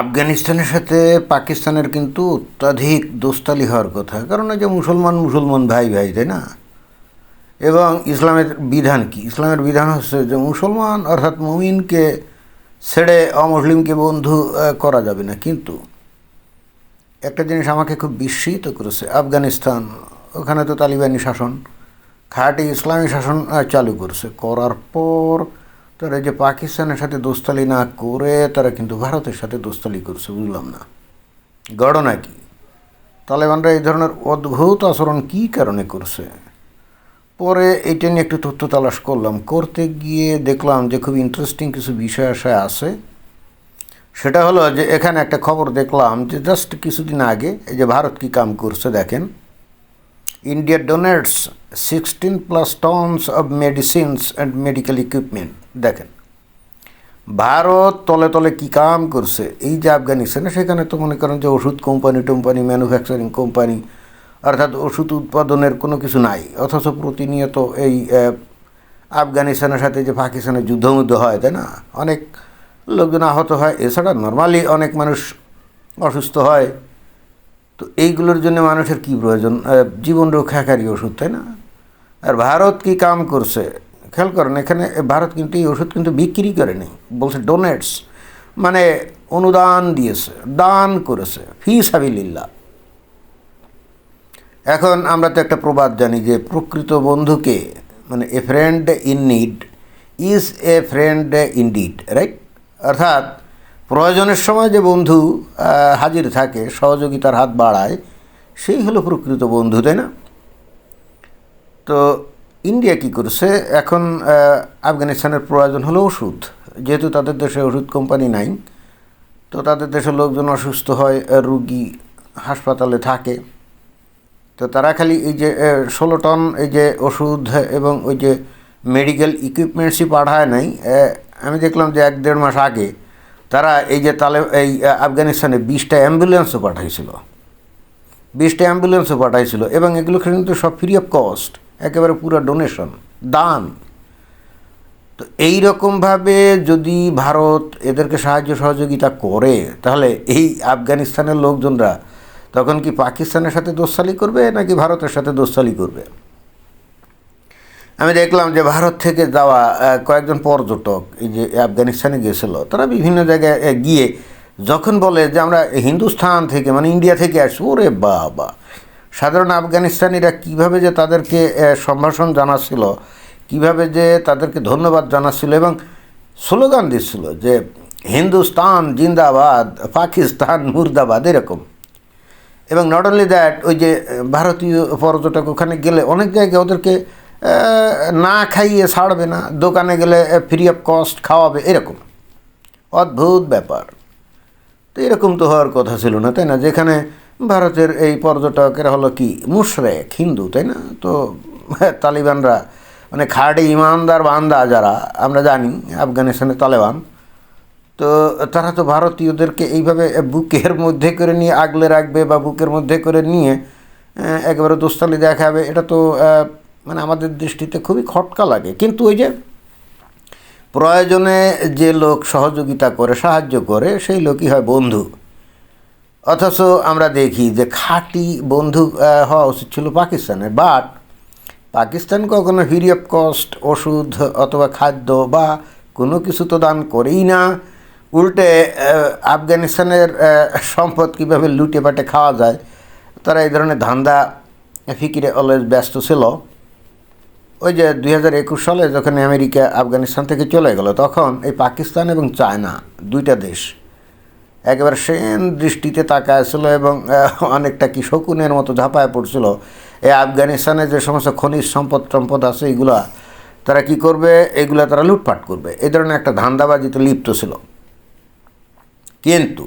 আফগানিস্তানের সাথে পাকিস্তানের কিন্তু অত্যাধিক দোস্তালি হওয়ার কথা। কারণ এই যে মুসলমান মুসলমান ভাই ভাই, তাই না? এবং ইসলামের বিধান কি? ইসলামের বিধান হচ্ছে যে মুসলমান অর্থাৎ মুমিনকে ছেড়ে অমুসলিমকে বন্ধু করা যাবে না। কিন্তু একটা জিনিস আমাকে খুব বিস্মিত করেছে, আফগানিস্তান, ওখানে তো তালিবানি শাসন, খাঁটি ইসলামী শাসন চালু করছে। করার পর তারা যে পাকিস্তানের সাথে দোস্তালি না করে, তারা কিন্তু ভারতের সাথে দোস্তালি করছে, বুঝলাম না। ঘটনা কি তালেবানরা এই ধরনের অদ্ভুত আচরণ কী কারণে করছে? পরে এইটা নিয়ে একটু তথ্য তালাশ করলাম। করতে গিয়ে দেখলাম যে খুব ইন্টারেস্টিং কিছু বিষয় আশায় আছে। সেটা হলো যে এখানে একটা খবর দেখলাম যে জাস্ট কিছুদিন আগে এই যে ভারত কি কাম করছে দেখেন India donates sixteen plus tons of medicines and medical equipment দেখেন, ভারত তলে তলে কি কাম করছে? এই যে আফগানিস্তানে, সেখানে তো মনে করেন যে ওষুধ কোম্পানি টোম্পানি ম্যানুফ্যাকচারিং কোম্পানি অর্থাৎ ওষুধ উৎপাদনের কোনো কিছু নাই। অথচ প্রতিনিয়ত এই আফগানিস্তানের সাথে যে পাকিস্তানের যুদ্ধমুদ্ধ হয়, তাই না? অনেক লোকজন আহত হয়। এছাড়া নর্মালি অনেক মানুষ অসুস্থ হয়। তো এইগুলোর জন্য মানুষের কি প্রয়োজন? জীবন রক্ষাকারী ওষুধ, তাই না? আর ভারত কি কাম করছে? খেয়াল করেন, এখানে ভারত কিন্তু এই ওষুধ কিন্তু বিক্রি করেনি। বলছে ডোনেটস মানে অনুদান দিয়েছে, দান করেছে, ফি সাবিল্লা এখন আমরা তো একটা প্রবাদ জানি যে প্রকৃত বন্ধুকে মানে a friend in need is a friend indeed right অর্থাৎ প্রয়োজনের সময় যে বন্ধু হাজির থাকে, সহযোগিতার হাত বাড়ায়, সেই হলো প্রকৃত বন্ধু, তাই না? তো ইন্ডিয়া কি করছে? এখন আফগানিস্তানের প্রয়োজন হলো ওষুধ। যেহেতু তাদের দেশে ওষুধ কোম্পানি নাই, তো তাদের দেশের লোকজন অসুস্থ হয়, রুগী হাসপাতালে থাকে। তো তারা খালি এই যে ষোলো টন এই যে ওষুধ এবং ওই যে মেডিকেল ইকুইপমেন্টসই পাঠায় নাই। আমি দেখলাম যে এক দেড় মাস আগে তারা এই যে তালে এই আফগানিস্তানে বিশটা অ্যাম্বুলেন্সও পাঠাইছিল। বিশটা অ্যাম্বুলেন্সও পাঠাইছিল এবং এগুলো কিন্তু সব ফ্রি অফ কস্ট একেবারে পুরো ডোনেশন দান। তো এই রকমভাবে যদি ভারত এদেরকে সাহায্য সহযোগিতা করে, তাহলে এই আফগানিস্তানের লোকজনরা তখন কি পাকিস্তানের সাথে দোস্তালি করবে নাকি ভারতের সাথে দোস্তালি করবে? আমি দেখলাম যে ভারত থেকে যাওয়া কয়েকজন পর্যটক এই যে আফগানিস্তানে গেছিল, তারা বিভিন্ন জায়গায় গিয়ে যখন বলে যে আমরা হিন্দুস্থান থেকে মানে ইন্ডিয়া থেকে আসছি, ওরে বাবা! সাধারণ আফগানিস্তানিরা কীভাবে যে তাদেরকে সম্ভাষণ জানাচ্ছিল, কীভাবে যে তাদেরকে ধন্যবাদ জানাচ্ছিল এবং স্লোগান দিচ্ছিল যে হিন্দুস্তান জিন্দাবাদ, পাকিস্তান মুর্দাবাদ, এরকম। এবং নট অনলি দ্যাট ওই যে ভারতীয় পর্যটক ওখানে গেলে অনেক জায়গায় ওদেরকে না খাইয়ে ছাড়বে না, দোকানে গেলে ফ্রি অফ কস্ট খাওয়াবে, এরকম। অদ্ভুত ব্যাপার। তো এরকম তো হওয়ার কথা ছিল না, তাই না? যেখানে ভারতের এই পর্যটকেরা হলো কি? মুশরেক, হিন্দু, তাই না? তো তালিবানরা মানে খাড়ি ইমানদার বান্দা যারা, আমরা জানি, আফগানিস্তানের তালেবান, তো তারা তো ভারতীয়দেরকে এইভাবে বুকের মধ্যে করে নিয়ে আগলে রাখবে বা বুকের মধ্যে করে নিয়ে একেবারে দোস্তালি দেখাবে, এটা তো মানে আমাদের দৃষ্টিতে খুবই খটকা লাগে। কিন্তু ওই যে প্রয়োজনে যে লোক সহযোগিতা করে, সাহায্য করে, সেই লোকই হয় বন্ধু। অথচ আমরা দেখি যে খাঁটি বন্ধু হওয়া উচিত ছিল পাকিস্তানের। বাট পাকিস্তান কখনো ফ্রি অফ কস্ট ওষুধ অথবা খাদ্য বা কোনো কিছু তো দান করেই না। উল্টে আফগানিস্তানের সম্পদ কীভাবে লুটে পাটে খাওয়া যায়, তারা এই ধরনের ধান্দা ফিকিরে অলওয়েজ ব্যস্ত ছিল। ওই যে দুই হাজার একুশ সালে যখন আমেরিকা আফগানিস্তান থেকে চলে গেল, তখন এই পাকিস্তান এবং চায়না দুইটা দেশ একেবারে সেন দৃষ্টিতে তাকায়ছিল এবং অনেকটা কি শকুনের মতো ঝাঁপায় পড়ছিল। এই আফগানিস্তানে যে সমস্ত খনিজ সম্পদ সম্পদ আছে এগুলা, তারা কি করবে? এগুলা তারা লুটপাট করবে। এই ধরনের একটা ধান্দাবাজিতে লিপ্ত ছিল। কিন্তু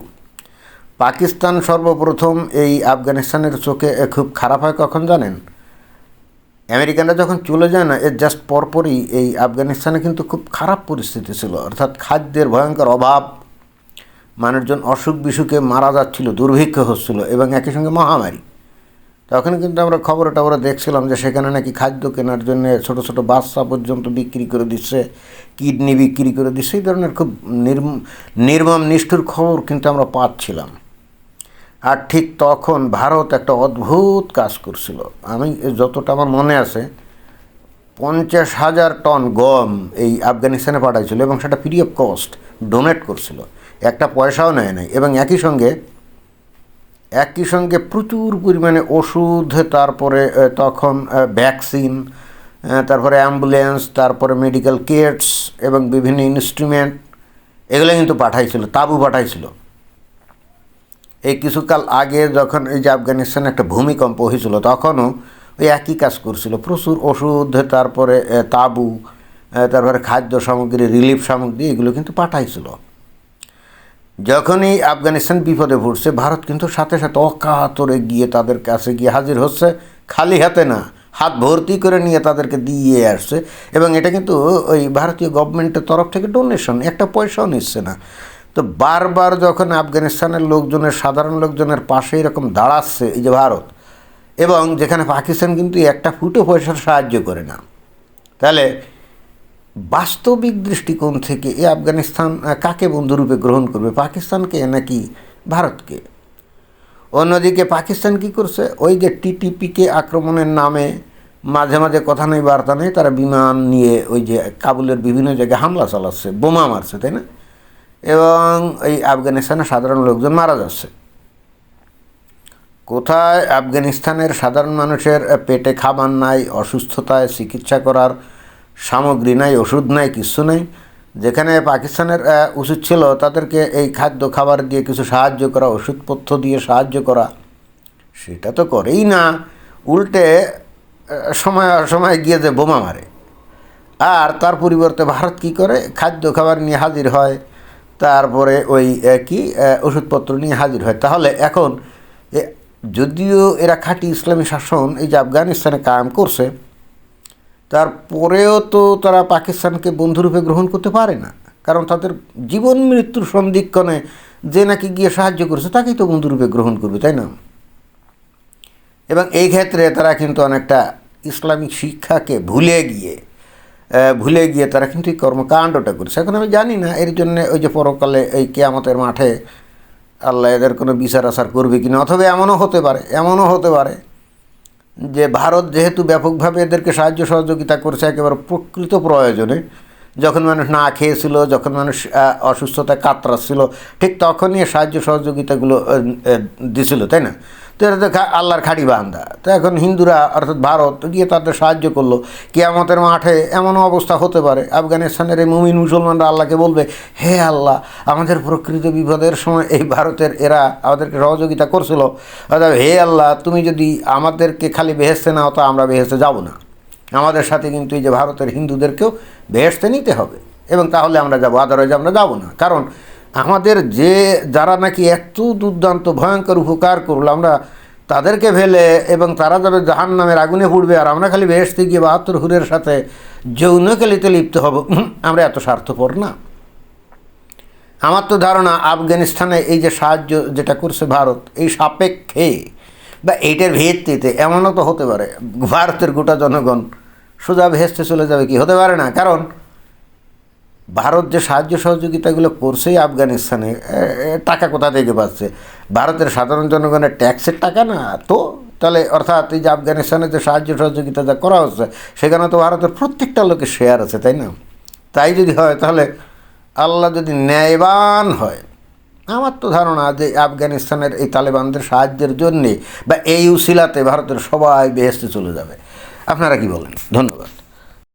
পাকিস্তান সর্বপ্রথম এই আফগানিস্তানের চোখে খুব খারাপ হয় কখন জানেন? আমেরিকানরা যখন চলে যায় না, এর জাস্ট পরপরই এই আফগানিস্তানে কিন্তু খুব খারাপ পরিস্থিতি ছিল। অর্থাৎ খাদ্যের ভয়ঙ্কর অভাব, মানুষজন অসুখ বিসুখে মারা যাচ্ছিল, দুর্ভিক্ষ হচ্ছিল এবং একই সঙ্গে মহামারী। তখন কিন্তু আমরা খবরে টবরে দেখছিলাম যে সেখানে নাকি খাদ্য কেনার জন্য ছোট ছোট বাচ্চা পর্যন্ত বিক্রি করে দিচ্ছে, কিডনি বিক্রি করে দিচ্ছে। এই ধরনের খুব নির্ম, নির্মম, নিষ্ঠুর খবর কিন্তু আমরা পাচ্ছিলাম। আর ঠিক তখন ভারত একটা অদ্ভুত কাজ করছিল। আমি যতটা আমার মনে আছে, পঞ্চাশ হাজার টন গম এই আফগানিস্তানে পাঠাইছিল এবং সেটা ফ্রি অফ কস্ট ডোনেট করছিল। একটা পয়সাও নেয় নাই। এবং একই সঙ্গে একই সঙ্গে প্রচুর পরিমাণে ওষুধ, তারপরে তখন ভ্যাকসিন তারপরে অ্যাম্বুলেন্স তারপরে মেডিকেল কিটস এবং বিভিন্ন ইনস্ট্রুমেন্ট এগুলো কিন্তু পাঠাইছিল, তাবু পাঠাইছিল। এই কিছুকাল আগে যখন এই যে আফগানিস্তানে একটা ভূমিকম্প হয়েছিল, তখনও ওই একই কাজ করছিল। প্রচুর ওষুধ, তারপরে তাবু তারপরে খাদ্য সামগ্রী, রিলিফ সামগ্রী, এগুলো কিন্তু পাঠাইছিল। যখনই আফগানিস্তান বিপদে পড়ছে, ভারত কিন্তু সাথে সাথে অকাতরে গিয়ে তাদের কাছে গিয়ে হাজির হচ্ছে, খালি হাতে না, হাত ভর্তি করে নিয়ে তাদেরকে দিয়ে আসছে। এবং এটা কিন্তু ওই ভারতীয় গভর্নমেন্টের তরফ থেকে ডোনেশন একটা পয়সাও নিচ্ছে না। তো বারবার যখন আফগানিস্তানের লোকজনের, সাধারণ লোকজনের পাশে এরকম দাঁড়াচ্ছে এই যে ভারত, এবং যেখানে পাকিস্তান কিন্তু একটা ফুটো পয়সার সাহায্য করে না, তাহলে বাস্তবিক দৃষ্টিকোণ থেকে এই আফগানিস্তান কাকে বন্ধুরূপে গ্রহণ করবে? পাকিস্তানকে নাকি ভারতকে? অন্যদিকে পাকিস্তান কি করছে? ওই যে টিটিপিকে আক্রমণের নামে মাঝে মাঝে কথা নেই, বার্তা নেই, তারা বিমান নিয়ে ওই যে কাবুলের বিভিন্ন জায়গায় হামলা চালাচ্ছে, বোমা মারছে, তাই না? এবং এই আফগানিস্তানে সাধারণ লোকজন মারা যাচ্ছে। কোথায় আফগানিস্তানের সাধারণ মানুষের পেটে খাবার নাই, অসুস্থতায় চিকিৎসা করার সামগ্রী নাই, ওষুধ নাই, কিছু নেই, যেখানে পাকিস্তানের উচিত ছিল তাদেরকে এই খাদ্য খাবার দিয়ে কিছু সাহায্য করা, ওষুধপত্র দিয়ে সাহায্য করা, সেটা তো করেই না। উল্টে সময় অসময় গিয়ে যে বোমা মারে। আর তার পরিবর্তে ভারত কি করে? খাদ্য খাবার নিয়ে হাজির হয়। তারপরে ওই কি ওষুধপত্র নিয়ে হাজির হয়। তাহলে এখন যদিও এরা খাঁটি ইসলামী শাসন, এই যে আফগানিস্তানে কায়েম করছে, তারপরেও তো তারা পাকিস্তানকে বন্ধুরূপে গ্রহণ করতে পারে না। কারণ তাদের জীবন মৃত্যুর সন্ধিক্ষণে যে নাকি গিয়ে সাহায্য করেছে, তাকেই তো বন্ধুরূপে গ্রহণ করবে, তাই না? এবং এই ক্ষেত্রে তারা কিন্তু অনেকটা ইসলামিক শিক্ষাকে ভুলে গিয়ে ভুলে গিয়ে তারা কিন্তু এই কর্মকাণ্ডটা করেছে। এখন আমি জানি না, এর জন্য ওই যে পরকালে এই কেয়ামতের মাঠে আল্লাহ এদের কোনো বিচার আচার করবে কিনা অথবা এমনও হতে পারে, এমনও হতে পারে যে ভারত যেহেতু ব্যাপকভাবে এদেরকে সাহায্য সহযোগিতা করছে একেবারে প্রকৃত প্রয়োজনে, যখন মানুষ না খেয়েছিল, যখন মানুষ অসুস্থতায় কাতরাচ্ছিল, ঠিক তখনই সাহায্য সহযোগিতাগুলো দিছিল, তাই না? তো এটা তো আল্লাহর খাড়ি বান্দা। তো এখন হিন্দুরা, অর্থাৎ ভারত গিয়ে তাদের সাহায্য করল। কিয়ামতের মাঠে এমনও অবস্থা হতে পারে, আফগানিস্তানের এই মুমিন মুসলমানরা আল্লাহকে বলবে, হে আল্লাহ, আমাদের প্রকৃত বিপদের সময় এই ভারতের এরা আমাদেরকে সহযোগিতা করছিল। অর্থাৎ হে আল্লাহ, তুমি যদি আমাদেরকে খালি বেহেস্তে নাও, তো আমরা বেহেস্তে যাব না। আমাদের সাথে কিন্তু এই যে ভারতের হিন্দুদেরকেও বেহেস্তে নিতে হবে। এবং তাহলে আমরা যাব, আদারওয়াইজ আমরা যাব না। কারণ আমাদের যে, যারা নাকি এত দুর্দান্ত, ভয়ঙ্কর উপকার করল, আমরা তাদেরকে ফেলে এবং তারা যাবে জাহান নামের আগুনে পুড়বে, আর আমরা খালি বেহেস্তে গিয়ে বাহাত্তর হুরের সাথে যৌনকেলিতে লিপ্ত হব আমরা এত স্বার্থপর না। আমার তো ধারণা আফগানিস্তানে এই যে সাহায্য যেটা করছে ভারত, এই সাপেক্ষে বা এইটার ভিত্তিতে এমনও তো হতে পারে, ভারতের গোটা জনগণ সোজা ভেস্তে চলে যাবে কি? হতে পারে না, কারণ ভারত যে সাহায্য সহযোগিতাগুলো করছেই আফগানিস্তানে টাকা কোথা থেকে পাচ্ছে? ভারতের সাধারণ জনগণের ট্যাক্সের টাকা না তো? তাহলে অর্থাৎ এই যে আফগানিস্তানে যে সাহায্য সহযোগিতা যা করা হচ্ছে, সেখানে তো ভারতের প্রত্যেকটা লোকের শেয়ার আছে, তাই না? তাই যদি হয়, তাহলে আল্লাহ যদি ন্যায়বান হয়, আমার তো ধারণা যে আফগানিস্তানের এই তালেবানদের সাহায্যের জন্যে বা এই উসিলাতে ভারতের সবাই বেহেস্তে চলে যাবে। আপনারা কি বলেন? ধন্যবাদ।